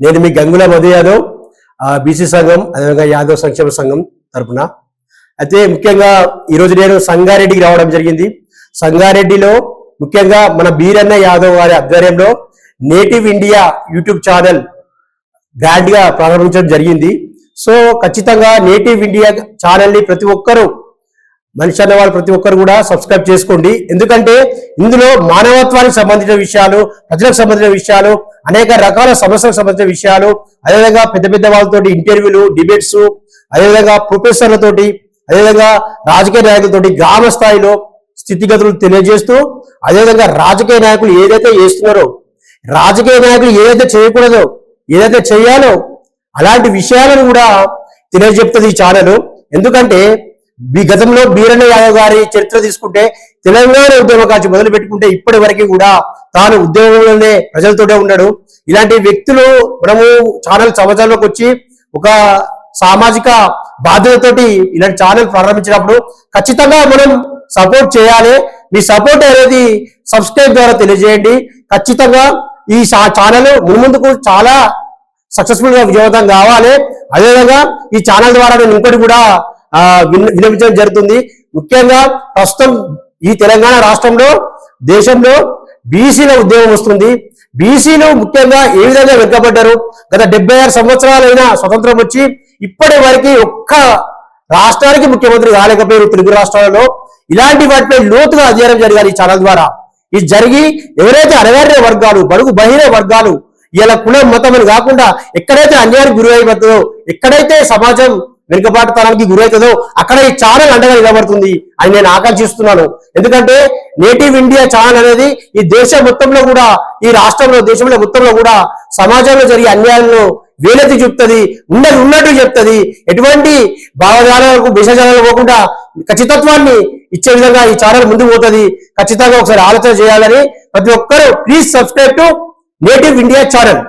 నేను మీ గంగుల మధు యాదవ్ బీసీ సంఘం అదేవిధంగా యాదవ్ సంక్షేమ సంఘం తరపున. అయితే ముఖ్యంగా ఈరోజు నేను సంగారెడ్డికి రావడం జరిగింది. సంగారెడ్డిలో ముఖ్యంగా మన బీరన్న యాదవ్ వారి ఆధ్వర్యంలో నేటివ్ ఇండియా యూట్యూబ్ ఛానల్ గ్రాండ్గా ప్రారంభించడం జరిగింది. సో ఖచ్చితంగా నేటివ్ ఇండియా ఛానల్ని ప్రతి ఒక్కరూ మనిషి అన్న వాళ్ళు ప్రతి ఒక్కరు కూడా సబ్స్క్రైబ్ చేసుకోండి. ఎందుకంటే ఇందులో మానవత్వానికి సంబంధించిన విషయాలు ప్రజలకు సంబంధించిన విషయాలు అనేక రకాల సమస్యలకు సంబంధించిన విషయాలు అదేవిధంగా పెద్ద పెద్ద వాళ్ళతోటి ఇంటర్వ్యూలు డిబేట్స్ అదేవిధంగా ప్రొఫెసర్లతోటి అదేవిధంగా రాజకీయ నాయకులతోటి గ్రామ స్థాయిలో స్థితిగతులు తెలియజేస్తూ అదేవిధంగా రాజకీయ నాయకులు ఏదైతే చేస్తున్నారో రాజకీయ నాయకులు ఏదైతే చేయకూడదో ఏదైతే చేయాలో అలాంటి విషయాలను కూడా తెలియజెప్తుంది ఈ ఛానల్ ఎందుకంటే గతంలో బీరన్న యాదవ్ గారి చరిత్ర తీసుకుంటే తెలంగాణ ఉద్యమ కాచి మొదలు పెట్టుకుంటే ఇప్పటి వరకు కూడా తాను ఉద్యోగంలోనే ప్రజలతోటే ఉన్నాడు. ఇలాంటి వ్యక్తులు మనము ఛానల్ సమాజంలోకి వచ్చి ఒక సామాజిక బాధ్యతతోటి ఇలాంటి ఛానల్ ప్రారంభించినప్పుడు ఖచ్చితంగా మనం సపోర్ట్ చేయాలి. మీ సపోర్ట్ అనేది సబ్స్క్రైబ్ ద్వారా తెలియజేయండి. ఖచ్చితంగా ఈ ఛానల్ మున్ముందుకు చాలా సక్సెస్ఫుల్గా విజయవంతం కావాలి. అదేవిధంగా ఈ ఛానల్ ద్వారా నేను ఇంకోటి కూడా వినిపించడం జరుగుతుంది. ముఖ్యంగా ప్రస్తుతం ఈ తెలంగాణ రాష్ట్రంలో దేశంలో బీసీల ఉద్యోగం వస్తుంది. బీసీలు ముఖ్యంగా ఏ విధంగా వెనుకబడ్డారు? గత డెబ్బై ఆరు సంవత్సరాలైన స్వతంత్రం వచ్చి ఇప్పటి వరకు ఒక్క రాష్ట్రానికి ముఖ్యమంత్రి కాలేకపోయారు తెలుగు రాష్ట్రాలలో. ఇలాంటి వాటిపై లోతుగా అధ్యయనం జరగాలి ఈ ఛానల్ ద్వారా. ఇది జరిగి ఎవరైతే అణగారిన వర్గాలు బడుగు బహిర వర్గాలు ఇలా కులం మతం కాకుండా ఎక్కడైతే అన్యాయం గురి అయిపోతుందో ఎక్కడైతే సమాజం వెనుకబాటుతనానికి గురవుతుందో అక్కడ ఈ ఛానల్ అండగా నిలబడుతుంది అని నేను ఆకాంక్షిస్తున్నాను. ఎందుకంటే నేటివ్ ఇండియా ఛానల్ అనేది ఈ దేశం మొత్తంలో కూడా ఈ రాష్ట్రంలో దేశంలో మొత్తంలో కూడా సమాజంలో జరిగే అన్యాయాలను వేలెత్తి చూపుతుంది ఉన్నది ఉన్నట్టు చెప్తుంది. ఎటువంటి భావజాలకు విషజాలకు పోకుండా ఖచ్చితత్వాన్ని ఇచ్చే విధంగా ఈ ఛానల్ ముందుకు పోతుంది. ఖచ్చితంగా ఒకసారి ఆలోచన చేయాలని ప్రతి ఒక్కరూ please subscribe to native India channel